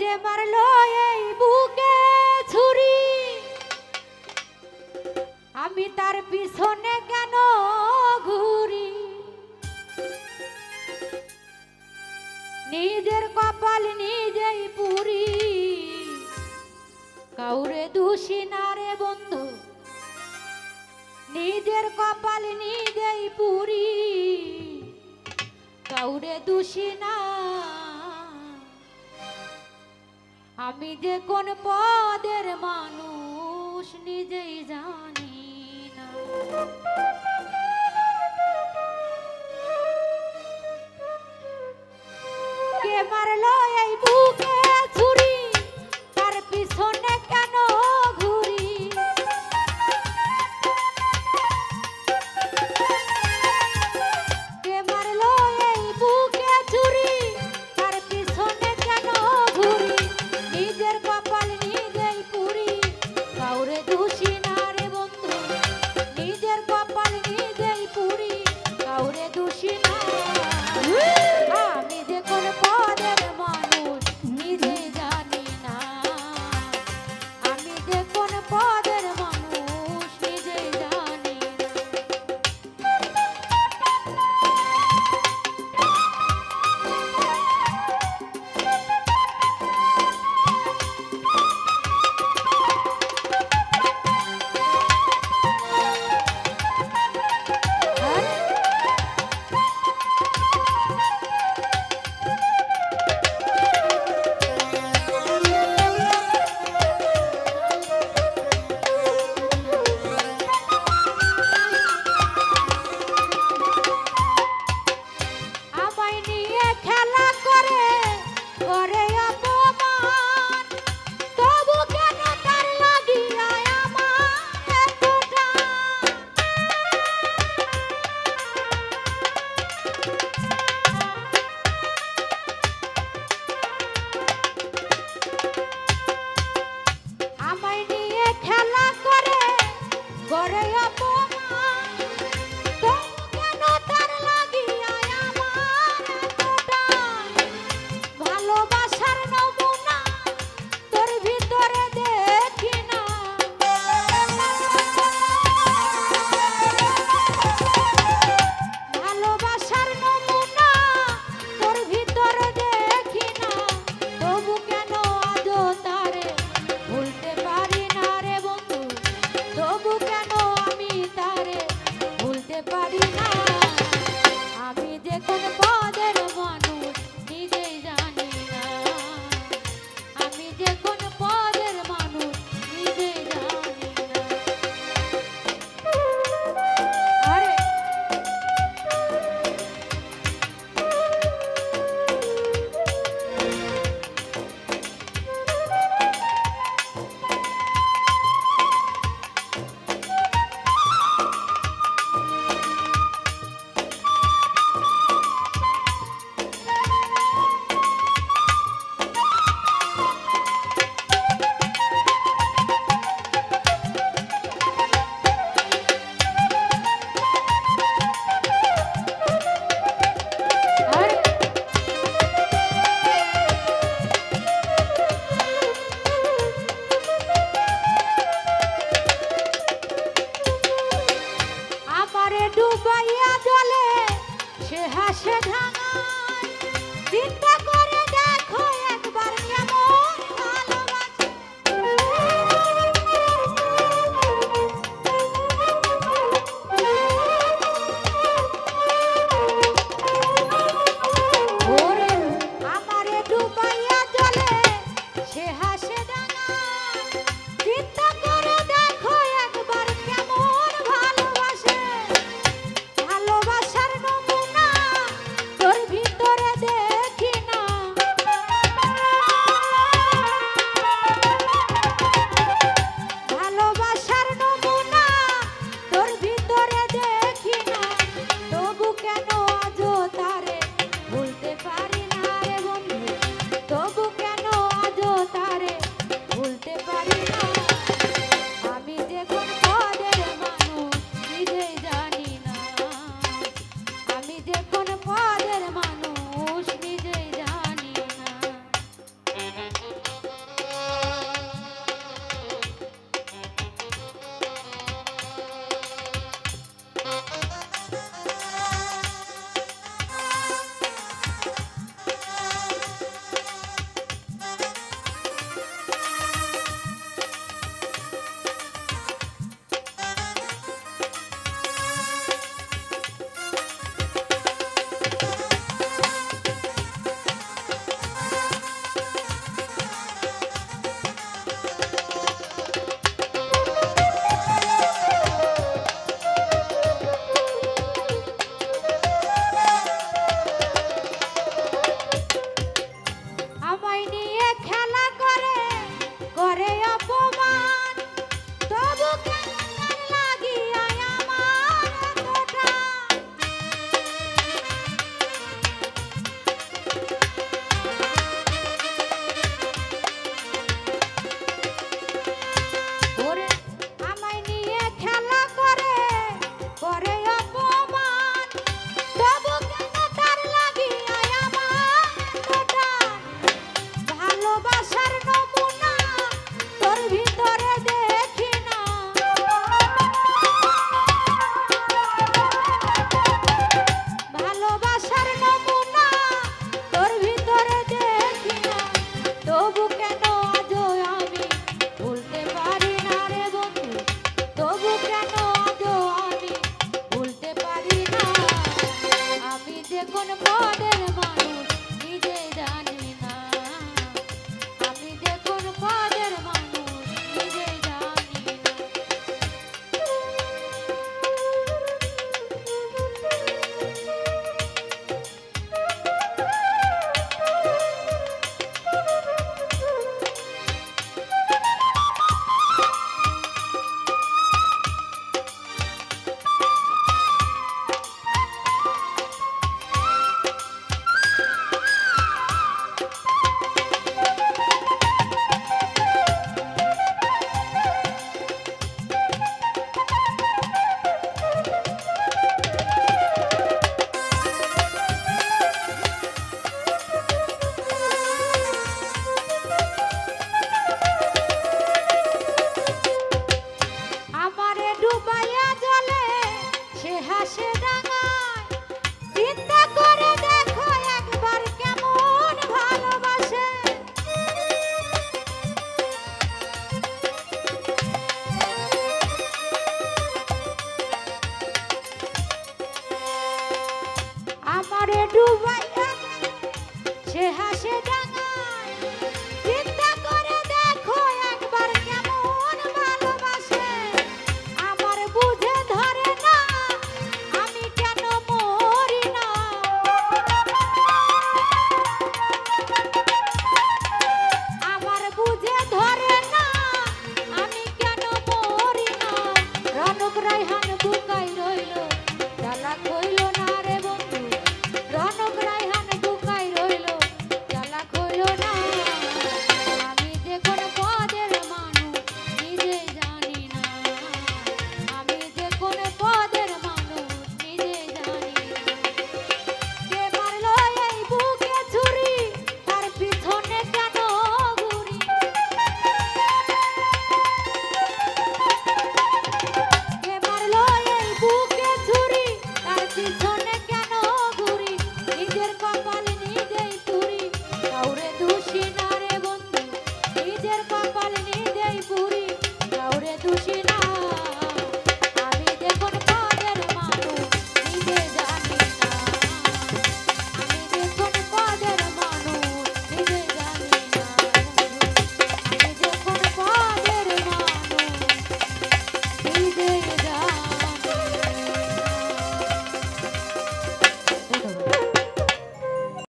যে মারলো এই বুকে ছুরি। আমি তার পিছনে কেন ঘুরি? নিজের কপাল নিজেই পুরি। কাউরে দোষী না রে বন্ধু, নিজের কপাল নিজেই পুরি। কাউরে দোষী না আমি যে কোন পদের মানুষ নিজেই জানি না। কে মারলো এই বুকে ছুরি? তার পিছনে hashtag